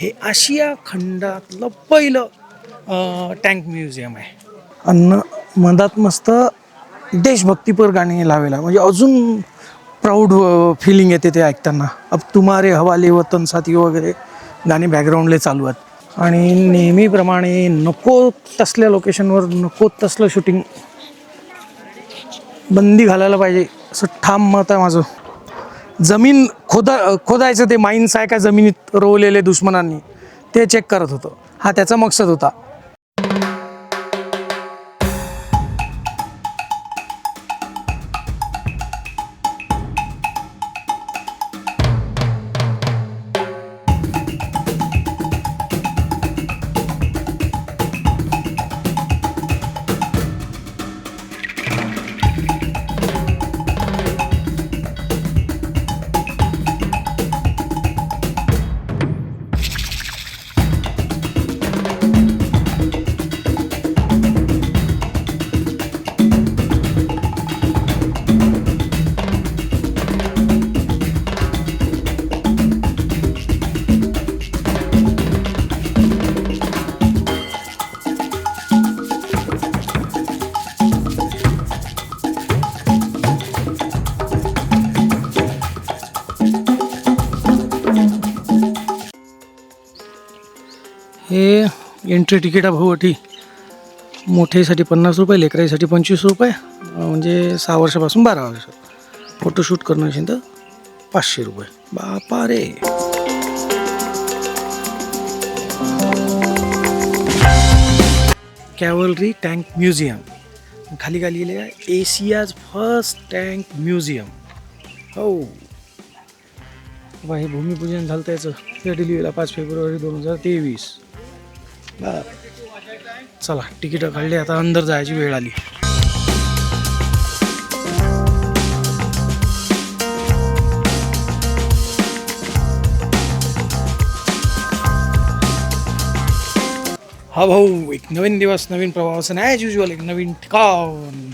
हे आशिया खंडातलं पहिलं tank museum आहे. अन्न मधात मस्त देशभक्तीपर गाणी लावेला. म्हणजे अजून प्राऊड फिलिंग येते ते ऐकताना. अब तुम्हारे हवाले वतन साथी वगैरे गाणी बॅकग्राऊंडला चालू आहेत. आणि नेहमीप्रमाणे नको तसल्या लोकेशनवर नको तसलं शूटिंग बंदी घालायला पाहिजे असं ठाम मत आहे माझं. जमीन खोदा खोदायचं ते माईन्स आहे का जमिनीत रोवलेले दुश्मनांनी ते चेक करत होतं. हा त्याचा मकसद होता. हे एंट्री तिकीट आहे मोठेसाठी पन्नास रुपये लेकराईसाठी पंचवीस रुपये म्हणजे सहा वर्षापासून बारा वर्ष. फोटोशूट करणं असेल तर पाचशे रुपये. बापा रे. Cavalry tank museum. खाली खाली लिहिले एशियाज फर्स्ट टँक म्युझियम. हो. बा हे भूमिपूजन झालं त्याचं त्या डिलिव्हरीला पाच फेब्रुवारी दोन हजार तेवीस. चला तिकीटं काढली आता अंदर जायची वेळ आली. हा भाऊ एक नवीन दिवस नवीन प्रवास नाही ॲज युजल एक नवीन ठिकाण.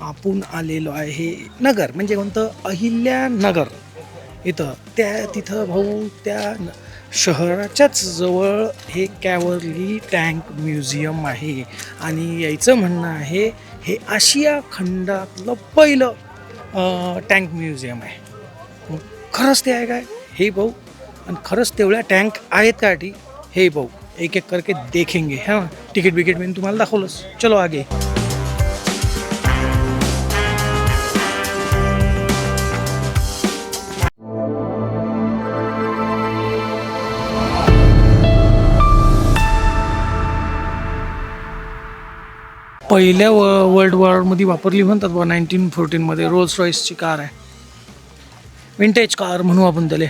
आपण आलेलो आहे नगर म्हणजे कोणतं? अहिल्यानगर. इथं त्या तिथं भाऊ त्या न- शहराच्याच जवळ हे कॅवरली टँक म्युझियम आहे. आणि यायचं म्हणणं आहे हे आशिया खंडातलं पहिलं टँक म्युझियम आहे. खरंच ते आहे काय? हे भाऊ आणि खरंच तेवढ्या टँक आहेत का टी हे भाऊ एक एक करके देखेंगे. हां तिकीट बिकीट मी तुम्हाला दाखवलंच. चलो आगे. पहिल्या व वर्ल्ड वॉरमध्ये वापरली म्हणतात बा नाईन्टीन फोर्टीनमध्ये रोल्स रॉईसची कार आहे. विंटेज कार म्हणू आपण त्याला.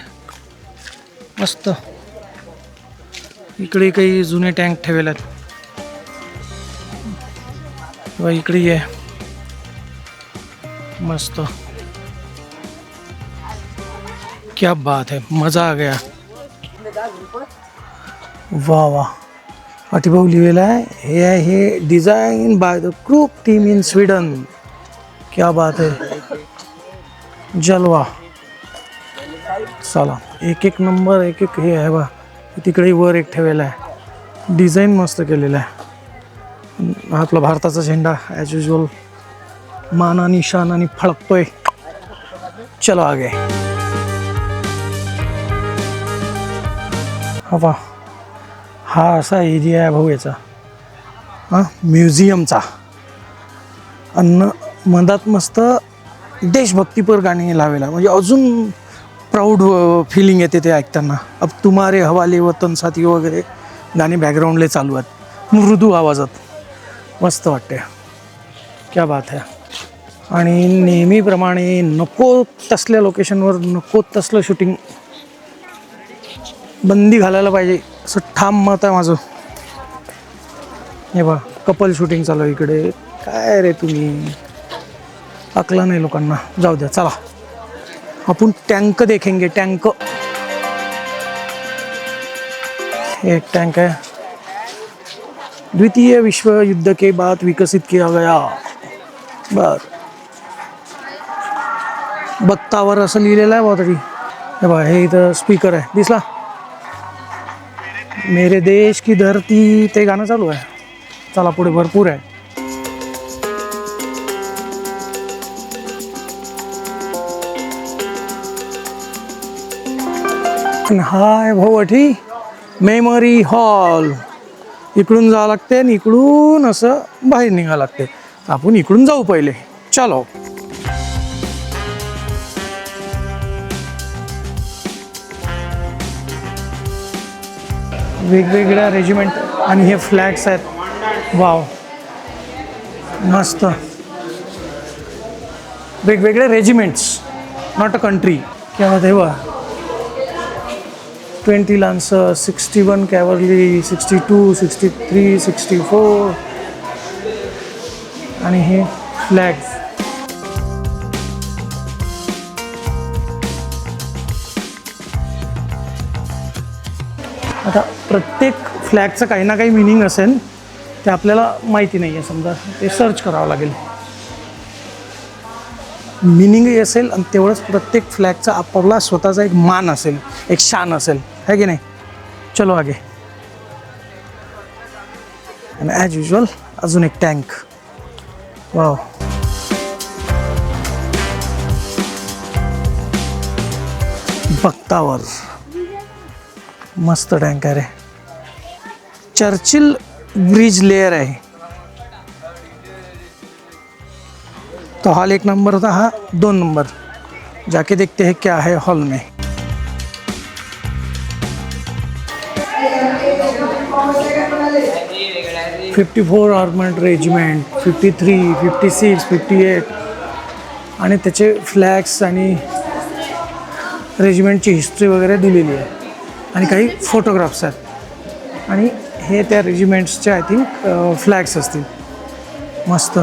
मस्त. इकडे काही जुने टँक ठेवले आहेत इकडे आहे मस्त. क्या बात है मजा आ गया. वा वा अतिभाऊ लिहिलेलं आहे. हे आहे हे design by the group team in Sweden क्या बात आहे जलवा. चला एक एक नंबर एक एक हे आहे बा. तिकडे वर एक ठेवलेला आहे. डिझाईन मस्त केलेला आहे. आपला भारताचा झेंडा ॲज युजल मान आणि शान आणि फळकतोय चलो आगे. हा पहा हा असा एरिया आहे भाऊ याचा. हां म्युझियमचा. अन्न मधात मस्त देशभक्तीपर गाणी लावेला. म्हणजे अजून प्राऊड फिलिंग येते ते ऐकताना. अब तुम्हारे हवाले वतन साथी वगैरे गाणी बॅकग्राऊंडला चालू आहेत. मृदू आवाजात. मस्त वाटते क्या बात आहे आणि नेहमीप्रमाणे नको तसल्या लोकेशनवर नको तसलं शूटिंग बंदी घालायला पाहिजे. असं ठाम मत आहे माझं. हे बा कपल शूटिंग चालू आहे इकडे. काय रे तुम्ही? अकला नाही लोकांना. जाऊ द्या चला. आपण टँक देखेंगे टँक. एक टँक है द्वितीय विश्व युद्ध के बाद विकसित किया गया. बर. बत्तावर असं लिहिलेलं आहे बा तरी. हे बा हे इथं स्पीकर आहे. दिसला? मेरे देश की धरती ते गाणं चालू आहे. चला पुढे भरपूर आहे. हाय भोवठी मेमरी हॉल. इकडून जावं लागते आणि इकडून असं बाहेर निघावं लागते आपण इकडून जाऊ पहिले. चलो. वेगवेगळ्या रेजिमेंट आणि हे फ्लॅग्स आहेत. वाव मस्त. वेगवेगळे रेजिमेंट्स नॉट अ कंट्री क्या देवा twenty lancer sixty one cavalry sixty two sixty three sixty four आणि हे फ्लॅग्स आता प्रत्येक फ्लॅगचं काही ना काही मिनिंग असेल ते आपल्याला माहिती नाही आहे. समजा ते सर्च करावं लागेल. मिनिंगही असेल आणि तेवढंच प्रत्येक फ्लॅगचा आपला स्वतःचा एक मान असेल एक शान असेल. है की नाही? चलो आगे. आणि ॲज युजल अजून एक टँक वाव बघतावर मस्त टँक आहे रे. चर्चिल ब्रिज लेयर आहे. तो हॉल एक नंबर होता हा दोन नंबर जाके देखते हैं क्या है हॉल में. Fifty four armoured regiment fifty three fifty six fifty eight आणि त्याचे फ्लॅग्स आणि रेजिमेंटची हिस्ट्री वगैरे दिलेली आहे. आणि काही फोटोग्राफ्स आहेत. आणि हे त्या रेजिमेंट्सचे आय थिंक फ्लॅग्स असतील. मस्त.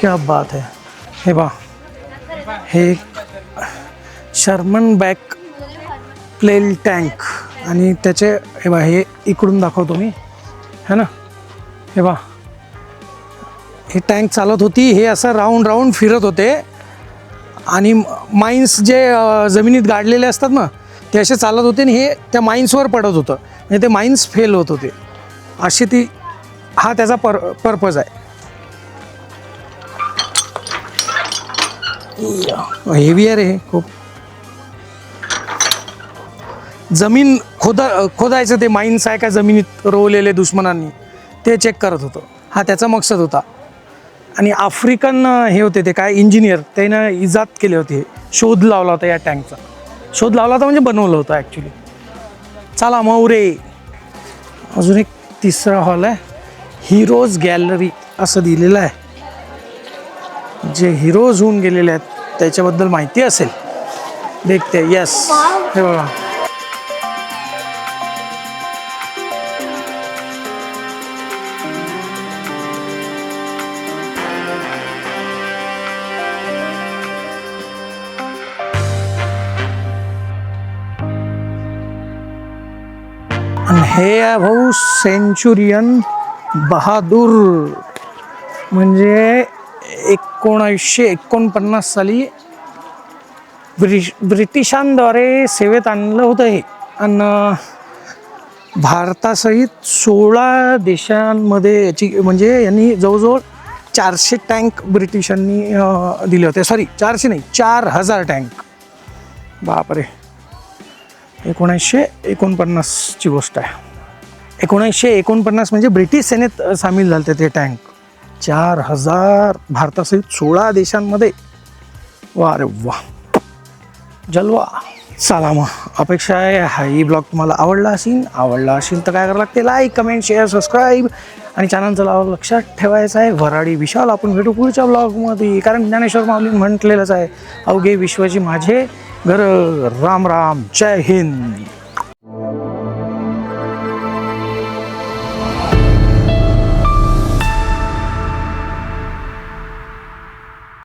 क्या बात आहे हे बा हे शर्मन बॅक प्लेल टँक आणि त्याचे हे बा हे इकडून दाखवतो मी. है ना? हे बा हे टँक चालत होती. हे असं राऊंड राऊंड फिरत होते. आणि माइन्स जे जमिनीत गाडलेले असतात ना ते असे चालत होते आणि हे त्या माइन्सवर पडत होतं. म्हणजे ते माइन्स फेल होत होते. अशी ती हा त्याचा पर पर्पज आहे. हेवी आहे रे हे खूप. जमीन खोदा खोदायचं ते माइन्स आहे का जमिनीत रोवलेले दुश्मनांनी ते चेक करत होतं. हा त्याचा मकसद होता. आणि आफ्रिकन हे होते ते काय इंजिनियर त्यानं इजात केले होते. हे. शोध लावला होता या टँकचा शोध लावला होता म्हणजे बनवलं होतं ॲक्च्युली चला मौरे. अजून एक तिसरा हॉल आहे. हिरोज गॅलरी असं दिलेलं आहे. जे हिरोज होऊन गेलेले आहेत त्याच्याबद्दल माहिती असेल. देखते यस हे बघा. आणि हे आहे भाऊ सेंचुरियन बहादूर म्हणजे एकोणीसशे एकोणपन्नास साली ब्रिश ब्रिटिशांद्वारे सेवेत आणलं होतं हे. आणि भारतासहित सोळा देशांमध्ये याची म्हणजे यांनी जवळजवळ चारशे टँक ब्रिटिशांनी दिले होते. सॉरी चारशे नाही चार हजार टँक. बापरे. एकोणीसशे एकोणपन्नासची गोष्ट आहे. एकोणीसशे एकोणपन्नास म्हणजे ब्रिटिश सेनेत सामील झाले ते टँक चार हजार भारतासहित सोळा देशांमध्ये. वा रे वा. जलवा. चला मग अपेक्षा आहे हा ही ब्लॉग तुम्हाला आवडला असेल आवडला असेल तर काय करावं लागते? लाईक कमेंट शेअर सबस्क्राईब आणि चॅनलचं लाव लक्षात ठेवायचं आहे वराडी विशाल. आपण भेटू पुढच्या ब्लॉगमध्ये. कारण ज्ञानेश्वर माऊली म्हटलेलंच आहे अवघे विश्वाची माझे. घर राम राम जय हिंद।